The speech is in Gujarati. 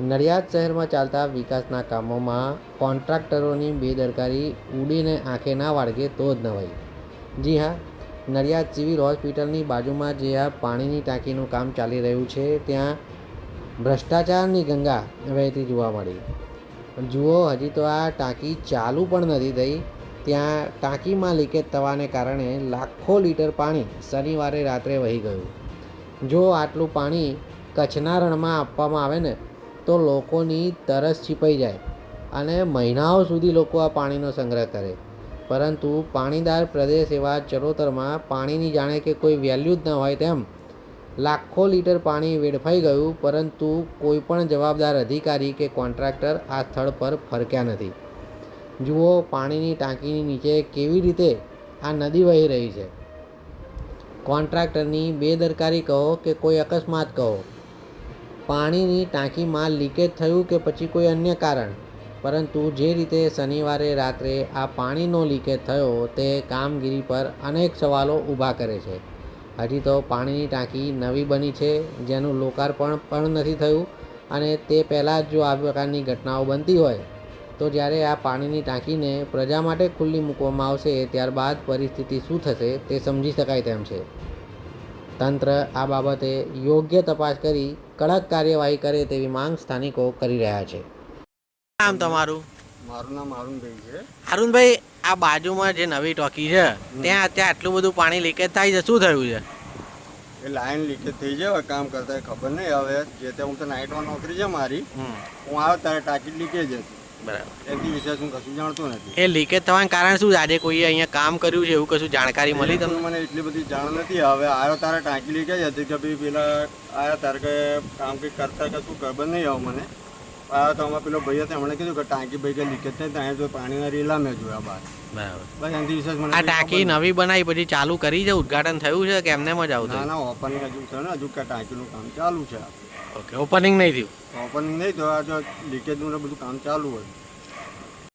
નડિયાદ શહેરમાં ચાલતા વિકાસના કામોમાં કોન્ટ્રાક્ટરોની બેદરકારી ઉડીને આંખે ના વાળગે તો જ નવાઈ. જી હા, નડિયાદ સિવિલ હોસ્પિટલની બાજુમાં જે આ પાણીની ટાંકીનું કામ ચાલી રહ્યું છે, ત્યાં ભ્રષ્ટાચારની ગંગા વહેતી જોવા મળી. જુઓ, હજી તો આ ટાંકી ચાલુ પણ નથી થઈ. ત્યાં ટાંકીમાં લીકેજ થવાને કારણે લાખો લીટર પાણી શનિવારે રાત્રે વહી ગયું. જો આટલું પાણી કચ્છના રણમાં આપવામાં આવે ને તો લોકોની તરસ છીપાઈ જાય અને મહિનાઓ સુધી લોકો આ પાણીનો સંગ્રહ કરે. પરંતુ પાણીદાર પ્રદેશ એવા ચરોતરમાં પાણીની જાણે કે કોઈ વેલ્યુ જ ન હોય તેમ લાખો લીટર પાણી વેડફાઈ ગયું, પરંતુ કોઈ પણ જવાબદાર અધિકારી કે કોન્ટ્રાક્ટર આ સ્થળ પર ફરક્યા નથી. જુઓ પાણીની ટાંકીની નીચે કેવી રીતે આ નદી વહી રહી છે. કોન્ટ્રાક્ટરની બેદરકારી કહો કે કોઈ અકસ્માત કહો પાણીની ટાંકીમાં લીકેજ થયું કે પછી કોઈ અન્ય કારણ? પરંતુ જે રીતે શનિવારે રાત્રે આ પાણીનો લીકેજ થયો, તે કામગીરી પર અનેક સવાલો ઊભા કરે છે. હજી તો પાણીની ટાંકી નવી બની છે, જેનું લોકાર્પણ પણ નથી થયું અને તે પહેલાં જ આ પ્રકારની ઘટનાઓ બનતી હોય, તો જ્યારે આ પાણીની ટાંકીને પ્રજા માટે ખુલ્લી મૂકવામાં આવશે, ત્યારબાદ પરિસ્થિતિ શું થશે તે સમજી શકાય તેમ છે. તંત્ર આ બાબતે યોગ્ય તપાસ કરી કડક કાર્યવાહી કરે તેવી માંગ સ્થાનિકો કરી રહ્યા છે. નામ તમારું? મારું નામ અરુણભાઈ છે. અરુણભાઈ આ બાજુમાં જે નવી ટોકી છે ત્યાં અત્યારે આટલું બધું પાણી લીકેજ થાય છે શું થયું છે? એ લાઈન લીકેજ થઈ જાય કામ કરતા ખબર નહીં. હવે જે તે હું તો નાઇટમાં નોકરી છે મારી હું આવ્યો ત્યારે ટાંકી લીકેજ હતી. બરાબર. એ લીકેજ થવાનું કારણ શું આજે કોઈએ અહીંયા કામ કર્યું છે એવું કશું જાણકારી મળી તમને? મને એટલી બધી જાણ નથી. હવે આવ્યો તારે ટાંકી લીકેજ હતી કે ભાઈ પેલા આવ્યા તારે કે કામ કંઈક કરતા કે શું ખબર નહીં હવે મને. આવ્યો તો અમારા પેલો ભાઈ હતા એમણે કીધું કે ટાંકી ભાઈ કે લીકેજ થાય ત્યાં જો પાણીના રીલા મેં જોયા બહાર બરાબર. બસ એનાથી વિશેષ મને આ ટાંકી નવી બનાવી પછી ચાલુ કરી છે? ઉદઘાટન થયું છે કે એમને જ આવું ના થયું? ના ઓપનિંગ હજુ છે ને હજુ કે ટાંકીનું કામ ચાલુ છે. ઓકે ઓપનિંગ નહીં થયું? ઓપનિંગ નહીં તો આ જો લીકેજનું બધું કામ ચાલુ હોય.